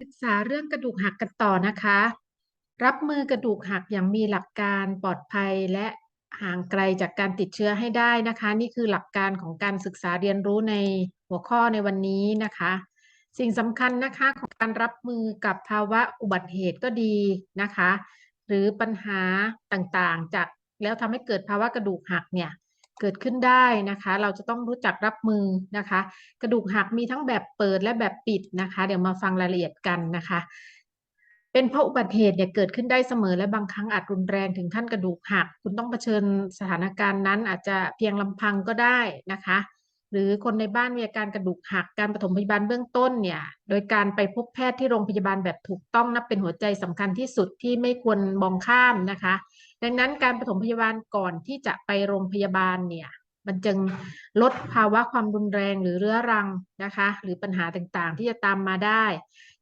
ศึกษาเรื่องกระดูกหักกันต่อนะคะ รับมือกระดูกหักอย่างมีหลักการปลอดภัยและห่างไกลจากการติดเชื้อให้ได้นะคะ นี่คือหลักการของการศึกษาเรียนรู้ในหัวข้อในวันนี้นะคะ สิ่งสำคัญนะคะของการรับมือกับภาวะอุบัติเหตุก็ดีนะคะ หรือปัญหาต่างๆ จากแล้วทำให้เกิดภาวะกระดูกหักเนี่ย เกิดขึ้นได้นะคะ เราจะต้องรู้จักรับมือนะคะ กระดูกหักมีทั้งแบบเปิดและแบบปิดนะคะ เดี๋ยวมาฟังรายละเอียดกันนะคะ เป็นเพราะอุบัติเหตุเนี่ยเกิดขึ้นได้เสมอและบางครั้งอาจรุนแรงถึงขั้นกระดูกหัก คุณต้องเผชิญสถานการณ์นั้นอาจจะเพียงลำพังก็ได้นะคะหรือคนในบ้านมีอาการกระดูกหักการปฐมพยาบาลเบื้องต้นเนี่ยโดยการไปพบแพทย์ที่โรงพยาบาลแบบถูกต้องนับเป็นหัวใจสำคัญที่สุดที่ไม่ควรมองข้ามนะคะ ดังนั้นการปฐมพยาบาลก่อนที่จะไปโรงพยาบาลเนี่ยมันจึงลดภาวะความรุนแรงหรือเรื้อรังนะคะ หรือปัญหาต่างๆ ที่จะตามมาได้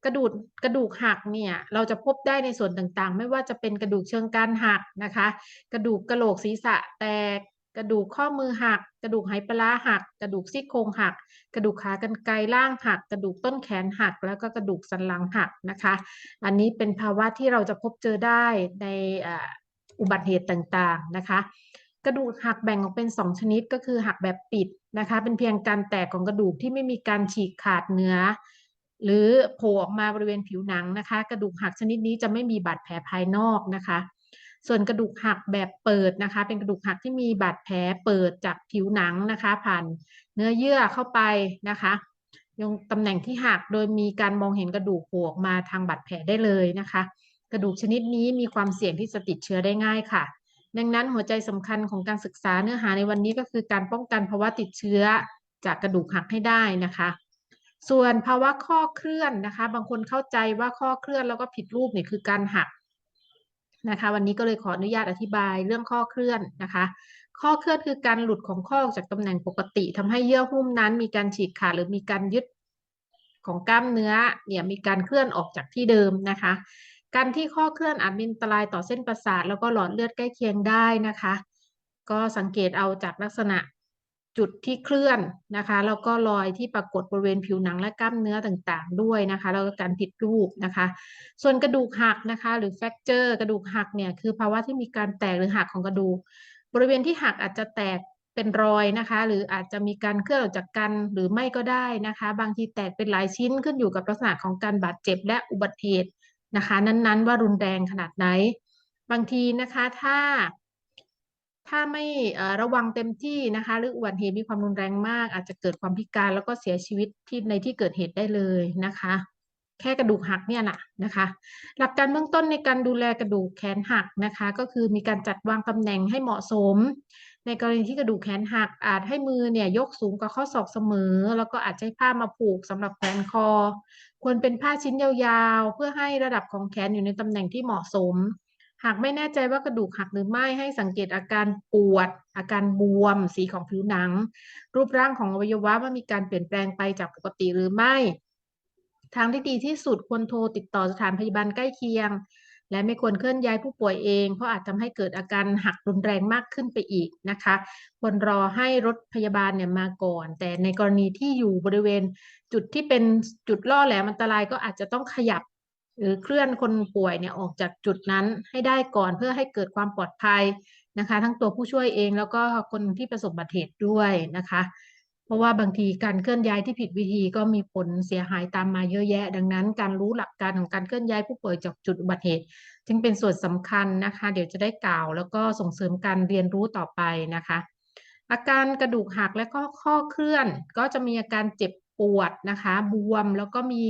กระดูกกระดูกหักเนี่ยเราจะพบได้ในส่วนต่างๆ ไม่ว่าจะเป็นกระดูกเชิงการหักนะคะ กระดูกกระโหลกศีรษะแตก กระดูกข้อมือหัก กระดูกไหปลาหัก กระดูกซี่โครงหัก กระดูกขากรรไกรล่างหัก กระดูกต้นแขนหัก แล้วก็กระดูกสันหลังหักนะคะ อันนี้เป็นภาวะที่เราจะพบเจอได้ใน อุบัติเหตุต่างๆนะคะกระดูกหักแบ่งออกเป็น 2 ชนิดก็คือหักแบบปิดนะคะเป็นเพียงการแตกของกระดูกที่ไม่มีการฉีกขาดเนื้อ หรือโผล่ออกมาบริเวณผิวหนังนะคะ กระดูกหักชนิดนี้จะไม่มีบาดแผลภายนอกนะคะ ส่วนกระดูกหักแบบเปิดนะคะ เป็นกระดูกหักที่มีบาดแผลเปิดจากผิวหนังนะคะ ผ่านเนื้อเยื่อเข้าไปนะคะยงตำแหน่งที่หักโดยมีการมองเห็นกระดูกโผล่ออกมาทางบาดแผลได้เลยนะคะ กระดูกชนิดนี้มีความเสี่ยงที่จะติดเชื้อได้ง่ายค่ะ ดังนั้นหัวใจสำคัญของการศึกษาเนื้อหาในวันนี้ก็คือการป้องกันภาวะติดเชื้อจากกระดูกหักให้ได้นะคะ ส่วนภาวะข้อเคลื่อนนะคะ บางคนเข้าใจว่าข้อเคลื่อนแล้วก็ผิดรูปเนี่ยคือการหักนะคะ วันนี้ก็เลยขออนุญาตอธิบายเรื่องข้อเคลื่อนนะคะ ข้อเคลื่อนคือการหลุดของข้อออกจากตำแหน่งปกติทำให้เยื่อหุ้มนั้น มีการฉีกขาดหรือมีการยึดของกล้ามเนื้อเนี่ยมีการเคลื่อนออกจากที่เดิมนะคะ การที่ข้อเคลื่อนอาจมีอันตรายต่อเส้นประสาท แล้วก็หลอดเลือดใกล้เคียงได้นะคะ ก็สังเกตเอาจากลักษณะจุดที่เคลื่อนนะคะ แล้วก็รอยที่ปรากฏบริเวณผิวหนังและกล้ามเนื้อต่างๆ ด้วยนะคะ แล้วก็การผิดรูปนะคะ ส่วนกระดูกหักนะคะ หรือแฟกเจอร์กระดูกหักเนี่ยคือภาวะที่มีการแตกหรือหักของกระดูก บริเวณที่หักอาจจะแตกเป็นรอยนะคะ หรืออาจจะมีการเคลื่อนออกจากกันหรือไม่ก็ได้นะคะ บางทีแตกเป็นหลายชิ้นขึ้นอยู่กับลักษณะของการบาดเจ็บและอุบัติเหตุ นะคะ นั้นๆ ว่ารุนแรงขนาดไหน บางทีนะคะถ้า ถ้าไม่ระวังเต็มที่นะคะ หรืออุบัติเหตุมีความรุนแรงมาก อาจจะเกิดความพิการแล้วก็เสียชีวิตที่ในที่เกิดเหตุได้เลยนะคะ แค่กระดูกหักเนี่ยนะนะคะ หลักการเบื้องต้นในการดูแลกระดูกแขนหักนะคะ ก็คือมีการจัดวางตำแหน่งให้เหมาะสมในกรณีที่กระดูกแขนหักอาจให้มือเนี่ยยกสูงกว่าข้อศอกเสมอ แล้วก็อาจใช้ผ้ามาผูกสำหรับแขวนคอ ควรเป็นผ้าชิ้นยาวๆ เพื่อให้ระดับของแขนอยู่ในตำแหน่งที่เหมาะสม หากไม่แน่ใจว่ากระดูกหักหรือไม่ให้สังเกตอาการปวด อาการบวม สีของผิวหนัง รูปร่างของอวัยวะว่ามีการเปลี่ยนแปลงไปจากปกติหรือไม่ ทางที่ดีที่สุดควรโทรติดต่อสถานพยาบาลใกล้เคียง และไม่ควรเคลื่อนย้ายผู้ป่วยเอง เพราะอาจทำให้เกิดอาการหักรุนแรงมากขึ้นไปอีกนะคะควรรอให้รถพยาบาลเนี่ยมาก่อน แต่ในกรณีที่อยู่บริเวณจุดที่เป็นจุดล่อแหลมอันตรายก็อาจจะต้องขยับ หรือเคลื่อนคนป่วยเนี่ยออกจากจุดนั้นให้ได้ก่อนเพื่อให้เกิดความปลอดภัยนะคะ ทั้งตัวผู้ช่วยเองแล้วก็คนที่ประสบบัติเหตุด้วยนะคะ เพราะว่าบางทีการเคลื่อนย้ายที่ผิดวิธีก็มีผลเสียหายตามมาเยอะแยะ ดังนั้น การรู้หลักการของการเคลื่อนย้ายผู้ป่วยจากจุดอุบัติเหตุ จึงเป็นส่วนสำคัญนะคะ เดี๋ยวจะได้กล่าวแล้วก็ส่งเสริมการเรียนรู้ต่อไปนะคะ อาการกระดูกหักและก็ข้อเคลื่อน ก็จะมีอาการเจ็บปวดนะคะบวมแล้วก็มี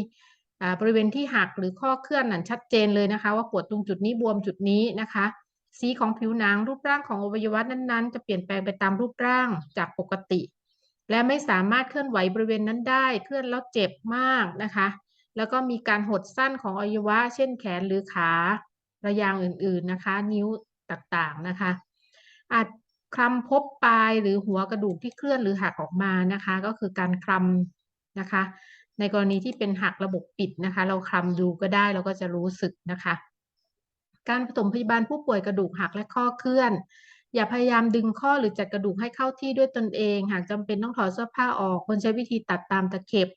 บริเวณที่หักหรือข้อเคลื่อนนั้นชัดเจนเลยนะคะ ว่าปวดตรงจุดนี้บวมจุดนี้นะคะ สีของผิวหนังรูปร่างของอวัยวะนั้นๆ จะเปลี่ยนแปลงไปตามรูปร่างจากปกติ และไม่สามารถเคลื่อนไหวบริเวณนั้นได้เคลื่อนแล้วเจ็บมากนะคะ แล้วก็มีการหดสั้นของอวัยวะ เช่นแขนหรือขาระยางอื่นๆนะคะ นิ้วต่างๆนะคะ อาจคลำพบปลายหรือหัวกระดูกที่เคลื่อนหรือหักออกมานะคะ ก็คือการคลำนะคะ ในกรณีที่เป็นหักระบบปิดนะคะ เราคลำดูก็ได้เราก็จะรู้สึกนะคะ การผสมพยาบาลผู้ป่วยกระดูกหักและข้อเคลื่อน อย่าพยายามดึงข้อหรือจัดกระดูกให้เข้าที่ด้วยตนเอง หากจำเป็นต้องถอดเสื้อผ้าออกควรใช้วิธีตัดตามตะเข็บ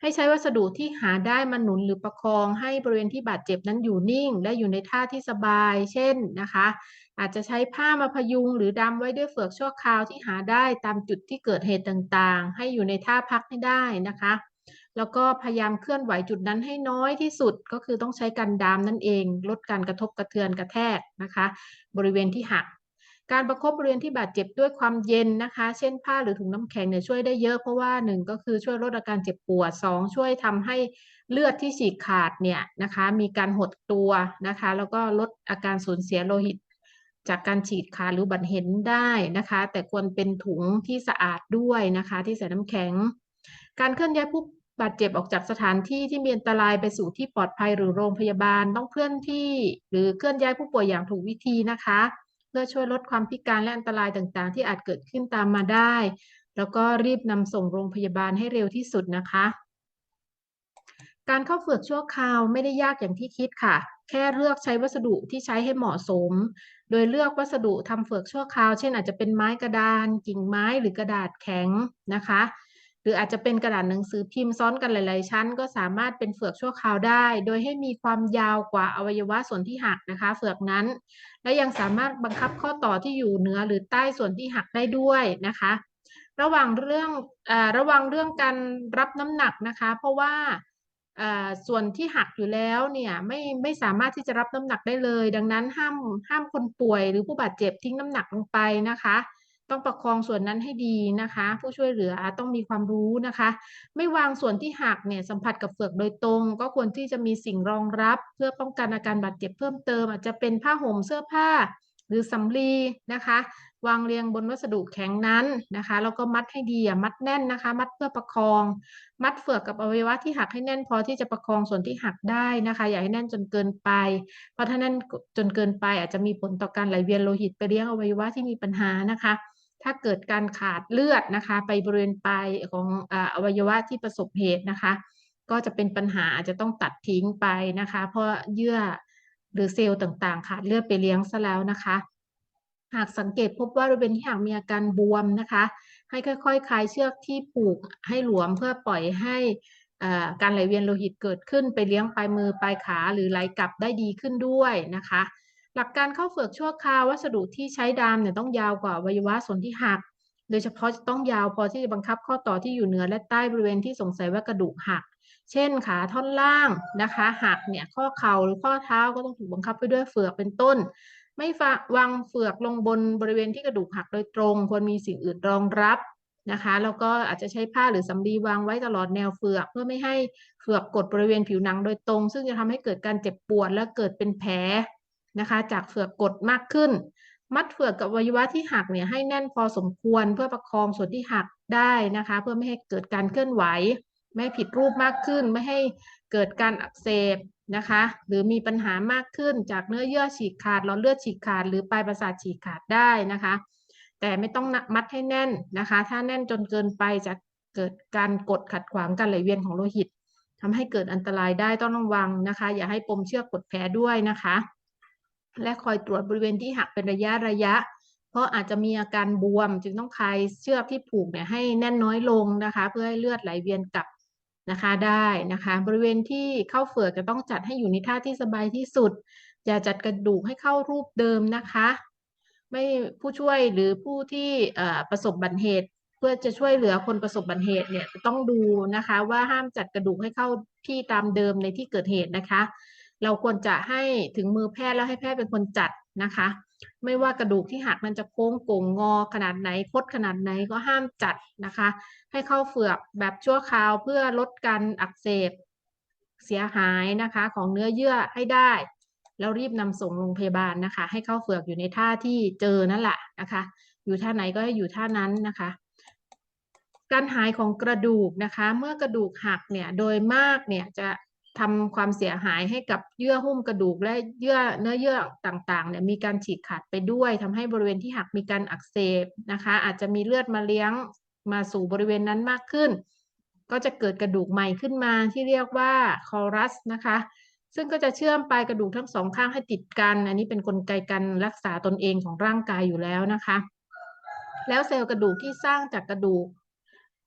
ให้ใช้วัสดุที่หาได้มาหนุนหรือประคองให้บริเวณที่บาดเจ็บนั้นอยู่นิ่ง และอยู่ในท่าที่สบาย เช่นนะคะ อาจจะใช้ผ้ามาพยุงหรือดำไว้ด้วยเฟือกชั่วคราวที่หาได้ตามจุดที่เกิดเหตุต่างๆ ให้อยู่ในท่าพักให้ได้นะคะแล้วก็พยายามเคลื่อนไหวจุดนั้นให้น้อยที่สุดก็คือต้องใช้กันดามนั่นเอง ลดการกระทบกระเทือนกระแทกนะคะ บริเวณที่หัก การประคบบริเวณที่บาดเจ็บด้วยความเย็นนะคะ เช่นผ้าหรือถุงน้ำแข็งเนี่ยช่วยได้เยอะเพราะว่าหนึ่งก็คือช่วยลดอาการเจ็บปวดสองช่วยทำให้เลือดที่ฉีกขาดเนี่ยนะคะ มีการหดตัวนะคะ แล้วก็ลดอาการสูญเสียโลหิต จากการฉีดขาดหรือบัดเห็นได้นะคะ แต่ควรเป็นถุงที่สะอาดด้วยนะคะ ที่ใส่น้ำแข็ง การเคลื่อนย้ายผู้บาดเจ็บออกจากสถานที่ที่มีอันตรายไปสู่ที่ปลอดภัยหรือโรงพยาบาลต้องเคลื่อนที่ หรือเคลื่อนย้ายผู้ป่วยอย่างถูกวิธีนะคะ เพื่อช่วยลดความพิการและอันตรายต่างๆ ที่อาจเกิดขึ้นตามมาได้ แล้วก็รีบนำส่งโรงพยาบาลให้เร็วที่สุดนะคะ การเข้าเฝือกชั่วคราวไม่ได้ยากอย่างที่คิดค่ะ แค่เลือกใช้วัสดุที่ใช้ให้เหมาะสม โดยเลือกวัสดุทำเฟือกชั่วคราว เช่นอาจจะเป็นไม้กระดาน กิ่งไม้หรือกระดาษแข็งนะคะ รืออาจจะเป็นกระดาษหนังสือพิมพ์ซ้อนกันหลาย ๆ ชั้น ก็สามารถเป็นเฟือกชั่วคราวได้ โดยให้มีความยาวกว่าอวัยวะส่วนที่หักนะคะ เฟือกนั้น และยังสามารถบังคับข้อต่อที่อยู่เหนือหรือใต้ส่วนที่หักได้ด้วยนะคะ ระว่างเรื่องอระวังเรื่องการรับน้ำหนักนะคะ เพราะว่าส่วนที่หักอยู่แล้วเนี่ยไม่ไม่สามารถที่จะรับน้ำหนักได้เลย ดังนั้นห้ามห้ามคนป่วยหรือผู้บาดเจ็บทิ้งน้ำหนักลงไปนะคะ ต้องประคองส่วนนั้นให้ดีนะคะ ผู้ช่วยเหลือต้องมีความรู้นะคะ ไม่วางส่วนที่หักเนี่ยสัมผัสกับเฟือกโดยตรง ก็ควรที่จะมีสิ่งรองรับ เพื่อป้องกันอาการบาดเจ็บเพิ่มเติม อาจจะเป็นผ้าห่มเสื้อผ้า หรือสำลีนะคะ วางเรียงบนวัสดุแข็งนั้นนะคะแล้วก็มัดให้ดีอย่ามัดแน่นนะคะ มัดเพื่อประคอง มัดเฟือกกับอวัยวะที่หักให้แน่นพอที่จะประคองส่วนที่หักได้นะคะ อย่าให้แน่นจนเกินไป เพราะถ้าแน่นจนเกินไปอาจจะมีผลต่อการไหลเวียนโลหิตไปเลี้ยงอวัยวะที่มีปัญหานะคะ ถ้าเกิดการขาดเลือดนะคะ ไปบริเวณปลายของอวัยวะที่ประสบเหตุนะคะ ก็จะเป็นปัญหาอาจจะต้องตัดทิ้งไปนะคะ เพราะเยื่อหรือเซลล์ต่างๆ ขาดเลือดไปเลี้ยงซะแล้วนะคะ หากสังเกตพบว่าบริเวณที่หักมีอาการบวมนะคะ ให้ค่อยๆคลายเชือกที่ผูกให้หลวมเพื่อปล่อยให้การไหลเวียนโลหิตเกิดขึ้นไปเลี้ยงปลายมือปลายขาหรือไหลกลับได้ดีขึ้นด้วยนะคะ หลักการเข้าเฟือกชั่วคราววัสดุที่ใช้ดามเนี่ยต้องยาวกว่าวัยวะส่วนที่หัก โดยเฉพาะจะต้องยาวพอที่จะบังคับข้อต่อที่อยู่เหนือและใต้บริเวณที่สงสัยว่ากระดูกหัก เช่นขาท่อนล่างนะคะหักเนี่ยข้อเข่าหรือข้อเท้าก็ต้องถูกบังคับไปด้วยเฟือกเป็นต้น ไม่วางเฟือกลงบนบริเวณที่กระดูกหักโดยตรง ควรมีสิ่งอื่นรองรับนะคะแล้วก็อาจจะใช้ผ้าหรือสำลีวางไว้ตลอดแนวเฟือก เพื่อไม่ให้เฟือกกดบริเวณผิวหนังโดยตรง ซึ่งจะทำให้เกิดการเจ็บปวดและเกิดเป็นแผล นะคะ จากเฟือกกดมากขึ้น มัดเฟือกกับวัยวะที่หักเนี่ยให้แน่นพอสมควรเพื่อประคองส่วนที่หักได้นะคะ เพื่อไม่ให้เกิดการเคลื่อนไหว ไม่ผิดรูปมากขึ้น ไม่ให้เกิดการอักเสบนะคะ หรือมีปัญหามากขึ้นจากเนื้อเยื่อฉีกขาดหลอดเลือดฉีกขาด หรือปลายประสาทฉีกขาดได้นะคะ แต่ไม่ต้องมัดให้แน่นนะคะ ถ้าแน่นจนเกินไปจะเกิดการกดขัดขวางการไหลเวียนของโลหิตทำให้เกิดอันตรายได้ต้องระวังนะคะ อย่าให้ปมเชือกกดแผลด้วยนะคะ และคอยตรวจบริเวณที่หักเป็นระยะระยะ เพราะอาจจะมีอาการบวม จึงต้องคลายเชือกที่ผูกเนี่ยให้แน่นน้อยลงนะคะ เพื่อให้เลือดไหลเวียนกลับนะคะได้นะคะ บริเวณที่เข้าเฟือกจะต้องจัดให้อยู่ในท่าที่สบายที่สุด อย่าจัดกระดูกให้เข้ารูปเดิมนะคะ ไม่ผู้ช่วยหรือผู้ที่ประสบบัติเหตุ เพื่อจะช่วยเหลือคนประสบบัติเหตุเนี่ยต้องดูนะคะ ว่าห้ามจัดกระดูกให้เข้าที่ตามเดิมในที่เกิดเหตุนะคะ เราควรจะให้ถึงมือแพทย์แล้วให้แพทย์เป็นคนจัดนะคะ ไม่ว่ากระดูกที่หักมันจะโค้งโก่งงอขนาดไหนคดขนาดไหนก็ห้ามจัดนะคะ ให้เข้าเฟือกแบบชั่วคราวเพื่อลดการอักเสบเสียหายนะคะ ของเนื้อเยื่อให้ได้แล้วรีบนำส่งโรงพยาบาลนะคะ ให้เข้าเฟือกอยู่ในท่าที่เจอนั่นแหละนะคะ อยู่ท่าไหนก็ให้อยู่ท่านั้นนะคะ การหายของกระดูกนะคะ เมื่อกระดูกหักเนี่ยโดยมากเนี่ยจะ ทำความเสียหายให้กับเยื่อหุ้มกระดูกและเยื่อเนื้อเยื่อต่างๆเนี่ยมีการฉีกขาดไปด้วยทำให้บริเวณที่หักมีการอักเสบนะคะ อาจจะมีเลือดมาเลี้ยงมาสู่บริเวณนั้นมากขึ้น ก็จะเกิดกระดูกใหม่ขึ้นมาที่เรียกว่าคอรัสนะคะ ซึ่งก็จะเชื่อมปลายกระดูกทั้งสองข้างให้ติดกัน อันนี้เป็นนกลไกการรักษาตนเองของร่างกายอยู่แล้วนะคะ แล้วเซลล์กระดูกที่สร้างจากกระดูก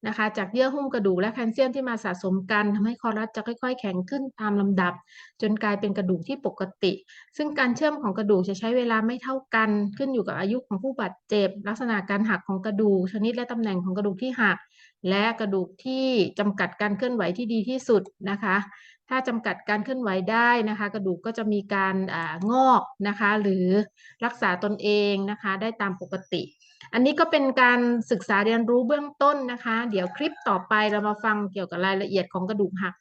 นะคะ จากเยื่อหุ้มกระดูกและแคลเซียมที่มาสะสมกันทำให้คอรัสจะค่อย ๆ แข็งขึ้นตามลำดับ จนกลายเป็นกระดูกที่ปกติ ซึ่งการเชื่อมของกระดูกจะใช้เวลาไม่เท่ากันขึ้นอยู่กับอายุของผู้บาดเจ็บ ลักษณะการหักของกระดูกชนิดและตำแหน่งของกระดูกที่หักและกระดูกที่จำกัดการเคลื่อนไหวที่ดีที่สุดนะคะ ถ้าจำกัดการเคลื่อนไหวได้นะคะ กระดูกก็จะมีการองอกนะคะ หรือรักษาตนเองนะคะ ได้ตามปกติ อันนี้ก็เป็นการศึกษาเรียนรู้เบื้องต้นนะคะ เดี๋ยวคลิปต่อไปเรามาฟังเกี่ยวกับรายละเอียดของกระดูกหัก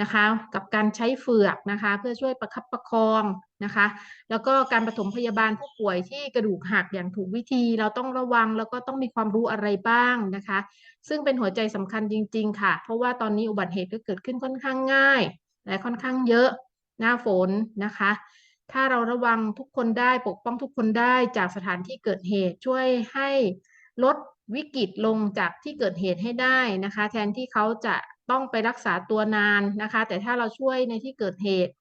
นะคะ กับการใช้เฟือกนะคะ เพื่อช่วยประคับประคองนะคะ แล้วก็การปฐมพยาบาลผู้ป่วยที่กระดูกหักอย่างถูกวิธี เราต้องระวังแล้วก็ต้องมีความรู้อะไรบ้างนะคะ ซึ่งเป็นหัวใจสำคัญจริง ๆ ค่ะ เพราะว่าตอนนี้อุบัติเหตุก็เกิดขึ้นค่อนข้างง่าย และค่อนข้างเยอะหน้าฝนนะคะ ถ้าเราระวังทุกคนได้ปกป้องทุกคนได้จากสถานที่เกิดเหตุช่วยให้ลดวิกฤตลงจากที่เกิดเหตุให้ได้นะคะ แทนที่เขาจะต้องไปรักษาตัวนานนะคะ แต่ถ้าเราช่วยในที่เกิดเหตุ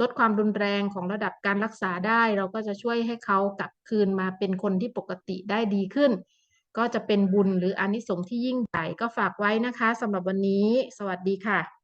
ลดความรุนแรงของระดับการรักษาได้ เราก็จะช่วยให้เขากลับคืนมาเป็นคนที่ปกติได้ดีขึ้น ก็จะเป็นบุญหรืออนิสงส์ที่ยิ่งใหญ่ก็ฝากไว้นะคะสำหรับวันนี้ สวัสดีค่ะ